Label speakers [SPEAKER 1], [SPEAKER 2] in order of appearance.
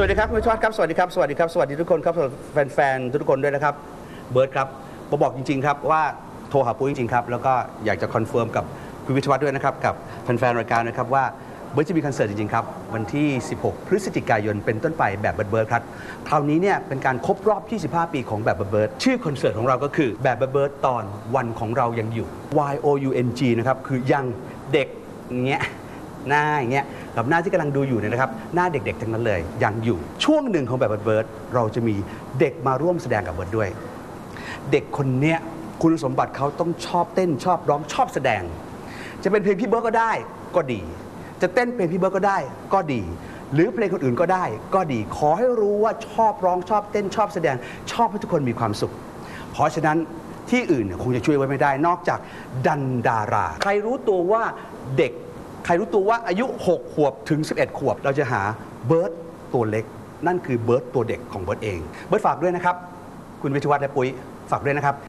[SPEAKER 1] สวัสดีครับคุณวิทยวัฒน์ครับ สวัสดีครับ สวัสดีครับ สวัสดีทุกคนครับแฟนๆ ทุกคนด้วยนะครับ เบิร์ดครับมาบอกจริง ๆ ครับว่าโทรหาปุ้ยจริง ๆ ครับ แล้วก็อยากจะคอนเฟิร์มกับคุณวิทวัฒน์ด้วยนะครับ กับแฟนๆ รายการนะครับว่าเบิร์ดจะมีคอนเสิร์ตจริง ๆ ครับ วันที่ 16 พฤศจิกายนเป็นต้นไปแบบเบิร์ดๆครับ คราวนี้เนี่ยเป็นการครบรอบ 25 ปีของแบบเบิร์ดชื่อคอนเสิร์ตของเราก็คือแบบเบิร์ดตอนวันของเรายังอยู่ Y O U N G นะครับคือยังเด็กเงี้ยหน้าอย่างเงี้ย กับหน้าที่กำลังดูอยู่เนี่ยนะครับ หน้าเด็กๆทั้งนั้นเลย ยังอยู่ ช่วงหนึ่งของแบบเบิร์ดเราจะมีเด็กมาร่วมแสดงกับเบิร์ดด้วย เด็กคนเนี้ยคุณสมบัติเขาต้องชอบเต้นชอบร้องชอบแสดง จะเป็นเพลงพี่เบิร์ดก็ได้ก็ดี จะเต้นเพลงพี่เบิร์ดก็ได้ก็ดี หรือเพลงคนอื่นก็ได้ ก็ดีขอให้รู้ว่าชอบร้องชอบเต้นชอบแสดง ชอบให้ทุกคนมีความสุข เพราะฉะนั้นที่อื่นเนี่ยคงจะช่วยไว้ไม่ได้นอกจากดันดารา ใครรู้ตัวว่าเด็ก ใครรู้ตัวว่าอายุ 6 ขวบถึง 11 ขวบ เราจะหาเบิร์ตตัวเล็ก นั่นคือเบิร์ตตัวเด็กของเบิร์ตเอง เบิร์ตฝากด้วยนะครับ คุณวิชวัฒน์และปุ้ยฝากด้วยนะครับ